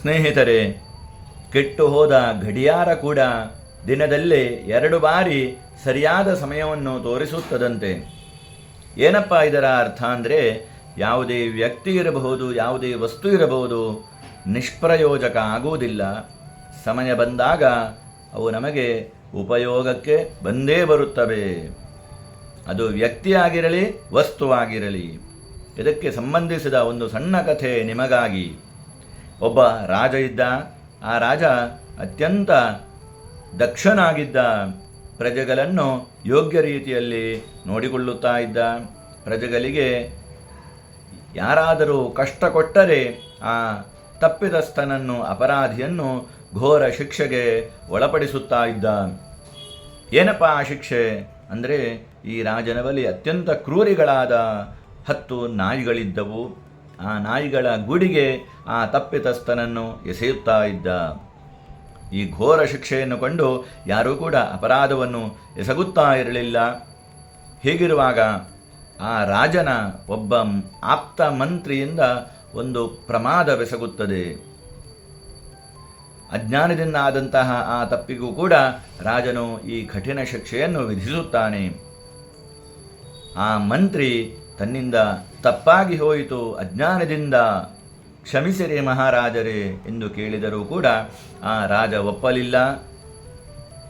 ಸ್ನೇಹಿತರೆ, ಕೆಟ್ಟು ಹೋದ ಗಡಿಯಾರ ಕೂಡ ದಿನದಲ್ಲೇ ಎರಡು ಬಾರಿ ಸರಿಯಾದ ಸಮಯವನ್ನು ತೋರಿಸುತ್ತದಂತೆ. ಏನಪ್ಪ ಇದರ ಅರ್ಥ ಅಂದರೆ, ಯಾವುದೇ ವ್ಯಕ್ತಿ ಇರಬಹುದು, ಯಾವುದೇ ವಸ್ತು ಇರಬಹುದು, ನಿಷ್ಪ್ರಯೋಜಕ ಆಗುವುದಿಲ್ಲ. ಸಮಯ ಬಂದಾಗ ಅವು ನಮಗೆ ಉಪಯೋಗಕ್ಕೆ ಬಂದೇ ಬರುತ್ತವೆ. ಅದು ವ್ಯಕ್ತಿಯಾಗಿರಲಿ, ವಸ್ತುವಾಗಿರಲಿ. ಇದಕ್ಕೆ ಸಂಬಂಧಿಸಿದ ಒಂದು ಸಣ್ಣ ಕಥೆ ನಿಮಗಾಗಿ. ಒಬ್ಬ ರಾಜ ಇದ್ದ. ಆ ರಾಜ ಅತ್ಯಂತ ದಕ್ಷನಾಗಿದ್ದ ಪ್ರಜೆಗಳನ್ನು ಯೋಗ್ಯ ರೀತಿಯಲ್ಲಿ ನೋಡಿಕೊಳ್ಳುತ್ತಾ ಇದ್ದ. ಪ್ರಜೆಗಳಿಗೆ ಯಾರಾದರೂ ಕಷ್ಟ ಕೊಟ್ಟರೆ ಆ ತಪ್ಪಿತಸ್ಥನನ್ನು, ಅಪರಾಧಿಯನ್ನು ಘೋರ ಶಿಕ್ಷೆಗೆ ಒಳಪಡಿಸುತ್ತಾ ಇದ್ದ. ಏನಪ್ಪ ಆ ಶಿಕ್ಷೆ? ಅಂದರೆ ಈ ರಾಜನ ಬಳಿ ಅತ್ಯಂತ ಕ್ರೂರಿಗಳಾದ ಹತ್ತು ನಾಯಿಗಳಿದ್ದವು. ಆ ನಾಯಿಗಳ ಗುಡಿಗೆ ಆ ತಪ್ಪಿತಸ್ಥನನ್ನು ಎಸೆಯುತ್ತಾ ಇದ್ದ. ಈ ಘೋರ ಶಿಕ್ಷೆಯನ್ನು ಕಂಡು ಯಾರೂ ಕೂಡ ಅಪರಾಧವನ್ನು ಎಸಗುತ್ತಾ ಇರಲಿಲ್ಲ. ಹೀಗಿರುವಾಗ ಆ ರಾಜನ ಒಬ್ಬ ಆಪ್ತ ಮಂತ್ರಿಯಿಂದ ಒಂದು ಪ್ರಮಾದವೆಸಗುತ್ತದೆ ಅಜ್ಞಾನದಿಂದ ಆದಂತಹ ಆ ತಪ್ಪಿಗೂ ಕೂಡ ರಾಜನು ಈ ಕಠಿಣ ಶಿಕ್ಷೆಯನ್ನು ವಿಧಿಸುತ್ತಾನೆ. ಆ ಮಂತ್ರಿ ತನ್ನಿಂದ ತಪ್ಪಾಗಿ ಹೋಯಿತು. ಅಜ್ಞಾನದಿಂದ ಕ್ಷಮಿಸಿರಿ ಮಹಾರಾಜರೇ ಎಂದು ಕೇಳಿದರೂ ಕೂಡ ಆ ರಾಜ ಒಪ್ಪಲಿಲ್ಲ.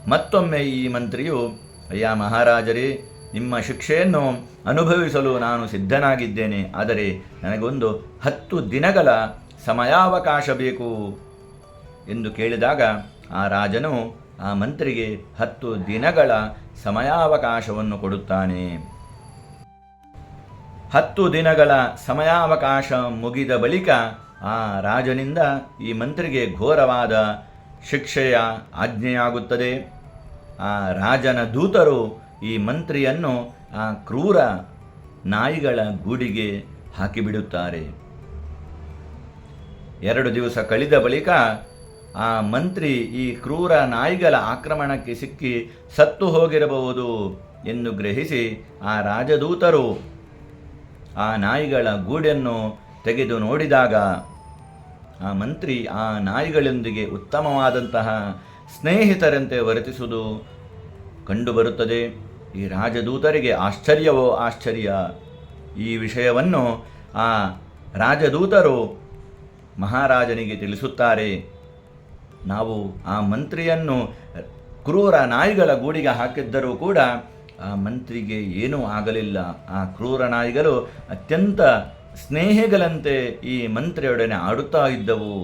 ಮತ್ತೊಮ್ಮೆ ಈ ಮಂತ್ರಿಯು, ಅಯ್ಯ ಮಹಾರಾಜರೇ, ನಿಮ್ಮ ಶಿಕ್ಷೆಯನ್ನು ಅನುಭವಿಸಲು ನಾನು ಸಿದ್ಧನಾಗಿದ್ದೇನೆ. ಆದರೆ ನನಗೊಂದು ಹತ್ತು ದಿನಗಳ ಸಮಯಾವಕಾಶ ಬೇಕು. ಎಂದು ಕೇಳಿದಾಗ ಆ ರಾಜನು ಆ ಮಂತ್ರಿಗೆ ಹತ್ತು ದಿನಗಳ ಸಮಯಾವಕಾಶವನ್ನು ಕೊಡುತ್ತಾನೆ. ಹತ್ತು ದಿನಗಳ ಸಮಯಾವಕಾಶ ಮುಗಿದ ಬಳಿಕ ಆ ರಾಜನಿಂದ ಈ ಮಂತ್ರಿಗೆ ಘೋರವಾದ ಶಿಕ್ಷೆಯ ಆಜ್ಞೆಯಾಗುತ್ತದೆ. ಆ ರಾಜನ ದೂತರು ಈ ಮಂತ್ರಿಯನ್ನು ಆ ಕ್ರೂರ ನಾಯಿಗಳ ಗೂಡಿಗೆ ಹಾಕಿಬಿಡುತ್ತಾರೆ. ಎರಡು ದಿವಸ ಕಳೆದ ಬಳಿಕ ಆ ಮಂತ್ರಿ ಈ ಕ್ರೂರ ನಾಯಿಗಳ ಆಕ್ರಮಣಕ್ಕೆ ಸಿಕ್ಕಿ ಸತ್ತು ಹೋಗಿರಬಹುದು ಎಂದು ಗ್ರಹಿಸಿ ಆ ರಾಜದೂತರು ಆ ನಾಯಿಗಳ ಗೂಡನ್ನು ತೆಗೆದು ನೋಡಿದಾಗ ಆ ಮಂತ್ರಿ ಆ ನಾಯಿಗಳೊಂದಿಗೆ ಉತ್ತಮವಾದಂತಹ ಸ್ನೇಹಿತರಂತೆ ವರ್ತಿಸುವುದು ಕಂಡುಬರುತ್ತದೆ. ಈ ರಾಜದೂತರಿಗೆ ಆಶ್ಚರ್ಯವೋ ಆಶ್ಚರ್ಯ. ಈ ವಿಷಯವನ್ನು ಆ ರಾಜದೂತರು ಮಹಾರಾಜನಿಗೆ ತಿಳಿಸುತ್ತಾರೆ. ನಾವು ಆ ಮಂತ್ರಿಯನ್ನು ಕ್ರೂರ ನಾಯಿಗಳ ಗೂಡಿಗೆ ಹಾಕಿದ್ದರೂ ಕೂಡ ಆ ಮಂತ್ರಿಗೆ ಏನೂ ಆಗಲಿಲ್ಲ. ಆ ಕ್ರೂರ ನಾಯಿಗಳು ಅತ್ಯಂತ ಸ್ನೇಹಿಗಳಂತೆ ಈ ಮಂತ್ರಿಯೊಡನೆ ಆಡುತ್ತಾ ಇದ್ದವು.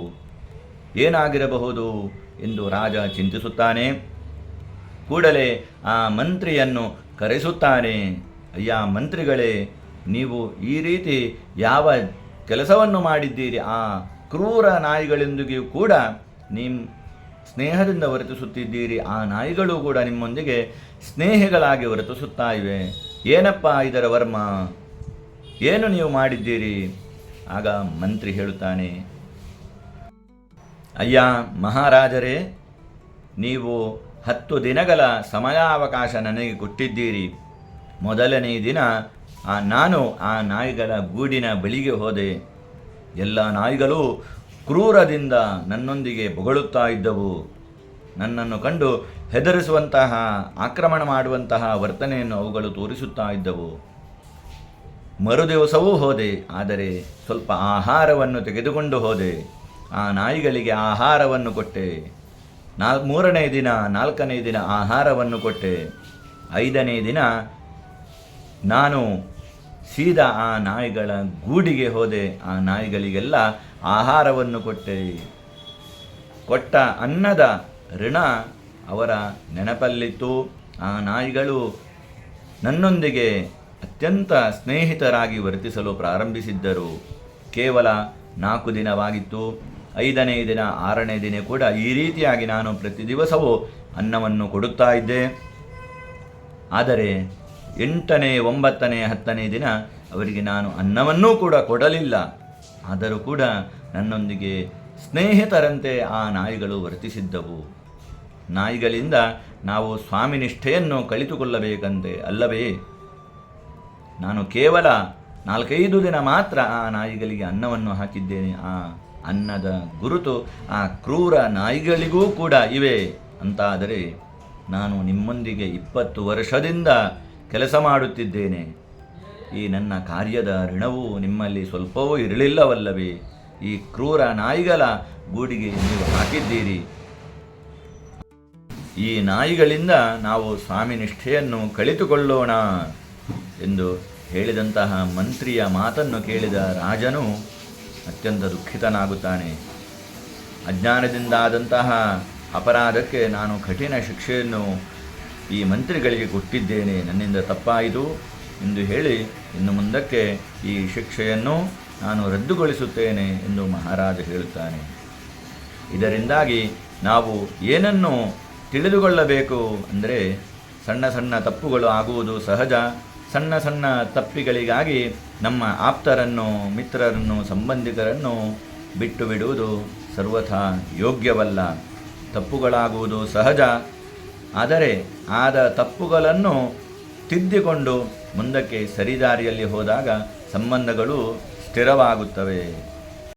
ಏನಾಗಿರಬಹುದು ಎಂದು ರಾಜ ಚಿಂತಿಸುತ್ತಾನೆ. ಕೂಡಲೇ ಆ ಮಂತ್ರಿಯನ್ನು ಕರೆಸುತ್ತಾನೆ, ಅಯ್ಯ ಮಂತ್ರಿಗಳೇ, ನೀವು ಈ ರೀತಿ ಯಾವ ಕೆಲಸವನ್ನು ಮಾಡಿದ್ದೀರಿ? ಆ ಕ್ರೂರ ನಾಯಿಗಳೊಂದಿಗೂ ಕೂಡ ನಿಮ್ಮ ಸ್ನೇಹದಿಂದ ವರ್ತಿಸುತ್ತಿದ್ದೀರಿ ಆ ನಾಯಿಗಳು ಕೂಡ ನಿಮ್ಮೊಂದಿಗೆ ಸ್ನೇಹಿಗಳಾಗಿ ವರ್ತಿಸುತ್ತಾ ಇವೆ ಏನಪ್ಪ ಇದರ ವರ್ಮ? ಏನು ನೀವು ಮಾಡಿದ್ದೀರಿ? ಆಗ ಮಂತ್ರಿ ಹೇಳುತ್ತಾನೆ, ಅಯ್ಯ ಮಹಾರಾಜರೇ, ನೀವು ಹತ್ತು ದಿನಗಳ ಸಮಯಾವಕಾಶ ನನಗೆ ಕೊಟ್ಟಿದ್ದೀರಿ. ಮೊದಲನೇ ದಿನ ಆ ನಾನು ಆ ನಾಯಿಗಳ ಗೂಡಿನ ಬಳಿಗೆ ಹೋದೆ. ಎಲ್ಲ ನಾಯಿಗಳು ಕ್ರೂರದಿಂದ ನನ್ನೊಂದಿಗೆ ಬೊಗಳುತ್ತಾ ಇದ್ದವು. ನನ್ನನ್ನು ಕಂಡು ಹೆದರಿಸುವಂತಹ, ಆಕ್ರಮಣ ಮಾಡುವಂತಹ ವರ್ತನೆಯನ್ನು ಅವುಗಳು ತೋರಿಸುತ್ತಾ ಇದ್ದವು. ಮರುದಿವಸವೂ ಹೋದೆ, ಆದರೆ ಸ್ವಲ್ಪ ಆಹಾರವನ್ನು ತೆಗೆದುಕೊಂಡು ಹೋದೆ. ಆ ನಾಯಿಗಳಿಗೆ ಆಹಾರವನ್ನು ಕೊಟ್ಟೆ. ನಾಲ್ ಮೂರನೇ ದಿನ, ನಾಲ್ಕನೇ ದಿನ ಆಹಾರವನ್ನು ಕೊಟ್ಟೆ. ಐದನೇ ದಿನ ನಾನು ಸೀದಾ ಆ ನಾಯಿಗಳ ಗೂಡಿಗೆ ಹೋದೆ, ಆ ನಾಯಿಗಳಿಗೆಲ್ಲ ಆಹಾರವನ್ನು ಕೊಟ್ಟೆ. ಕೊಟ್ಟ ಅನ್ನದ ಋಣ ಅವರ ನೆನಪಲ್ಲಿತ್ತು. ಆ ನಾಯಿಗಳು ನನ್ನೊಂದಿಗೆ ಅತ್ಯಂತ ಸ್ನೇಹಿತರಾಗಿ ವರ್ತಿಸಲು ಪ್ರಾರಂಭಿಸಿದ್ದರು. ಕೇವಲ ನಾಲ್ಕು ದಿನವಾಗಿತ್ತು. ಐದನೇ ದಿನ, ಆರನೇ ದಿನ ಕೂಡ ಈ ರೀತಿಯಾಗಿ ನಾನು ಪ್ರತಿ ದಿವಸವೂ ಅನ್ನವನ್ನು ಕೊಡುತ್ತಾ ಇದ್ದೆ. ಆದರೆ ಎಂಟನೇ, ಒಂಬತ್ತನೇ, ಹತ್ತನೇ ದಿನ ಅವರಿಗೆ ನಾನು ಅನ್ನವನ್ನೂ ಕೂಡ ಕೊಡಲಿಲ್ಲ. ಆದರೂ ಕೂಡ ನನ್ನೊಂದಿಗೆ ಸ್ನೇಹಿತರಂತೆ ಆ ನಾಯಿಗಳು ವರ್ತಿಸಿದ್ದವು. ನಾಯಿಗಳಿಂದ ನಾವು ಸ್ವಾಮಿ ನಿಷ್ಠೆಯನ್ನು ಕಲಿತುಕೊಳ್ಳಬೇಕಂತೆ ಅಲ್ಲವೇ? ನಾನು ಕೇವಲ ನಾಲ್ಕೈದು ದಿನ ಮಾತ್ರ ಆ ನಾಯಿಗಳಿಗೆ ಅನ್ನವನ್ನು ಹಾಕಿದ್ದೇನೆ. ಆ ಅನ್ನದ ಗುರುತು ಆ ಕ್ರೂರ ನಾಯಿಗಳಿಗೂ ಕೂಡ ಇವೆ. ಅಂತಾದರೆ ನಾನು ನಿಮ್ಮೊಂದಿಗೆ ಇಪ್ಪತ್ತು ವರ್ಷದಿಂದ ಕೆಲಸ ಮಾಡುತ್ತಿದ್ದೇನೆ. ಈ ನನ್ನ ಕಾರ್ಯದ ಋಣವು ನಿಮ್ಮಲ್ಲಿ ಸ್ವಲ್ಪವೂ ಇರಲಿಲ್ಲವಲ್ಲವೇ? ಈ ಕ್ರೂರ ನಾಯಿಗಳ ಗೂಡಿಗೆ ನೀವು ಹಾಕಿದ್ದೀರಿ. ಈ ನಾಯಿಗಳಿಂದ ನಾವು ಸ್ವಾಮಿ ನಿಷ್ಠೆಯನ್ನು ಕಳಿತುಕೊಳ್ಳೋಣ ಎಂದು ಹೇಳಿದಂತಹ ಮಂತ್ರಿಯ ಮಾತನ್ನು ಕೇಳಿದ ರಾಜನು ಅತ್ಯಂತ ದುಃಖಿತನಾಗುತ್ತಾನೆ. ಅಜ್ಞಾನದಿಂದಾದಂತಹ ಅಪರಾಧಕ್ಕೆ ನಾನು ಕಠಿಣ ಶಿಕ್ಷೆಯನ್ನು ಈ ಮಂತ್ರಿಗಳಿಗೆ ಕೊಟ್ಟಿದ್ದೇನೆ. ನನ್ನಿಂದ ತಪ್ಪಾಯಿತು ಎಂದು ಹೇಳಿ ಇನ್ನು ಮುಂದಕ್ಕೆ ಈ ಶಿಕ್ಷೆಯನ್ನು ನಾನು ರದ್ದುಗೊಳಿಸುತ್ತೇನೆ ಎಂದು ಮಹಾರಾಜ ಹೇಳುತ್ತಾನೆ. ಇದರಿಂದಾಗಿ ನಾವು ಏನನ್ನು ತಿಳಿದುಕೊಳ್ಳಬೇಕು ಅಂದರೆ ಸಣ್ಣ ಸಣ್ಣ ತಪ್ಪುಗಳು ಆಗುವುದು ಸಹಜ. ಸಣ್ಣ ಸಣ್ಣ ತಪ್ಪಿಗಳಿಗಾಗಿ ನಮ್ಮ ಆಪ್ತರನ್ನು, ಮಿತ್ರರನ್ನು, ಸಂಬಂಧಿಕರನ್ನು ಬಿಟ್ಟು ಬಿಡುವುದು ಸರ್ವಥಾ ಯೋಗ್ಯವಲ್ಲ. ತಪ್ಪುಗಳಾಗುವುದು ಸಹಜ. ಆದರೆ ಆದ ತಪ್ಪುಗಳನ್ನು ತಿದ್ದಿಕೊಂಡು ಮುಂದಕ್ಕೆ ಸರಿದಾರಿಯಲ್ಲಿ ಹೋದಾಗ ಸಂಬಂಧಗಳು ಸ್ಥಿರವಾಗುತ್ತವೆ.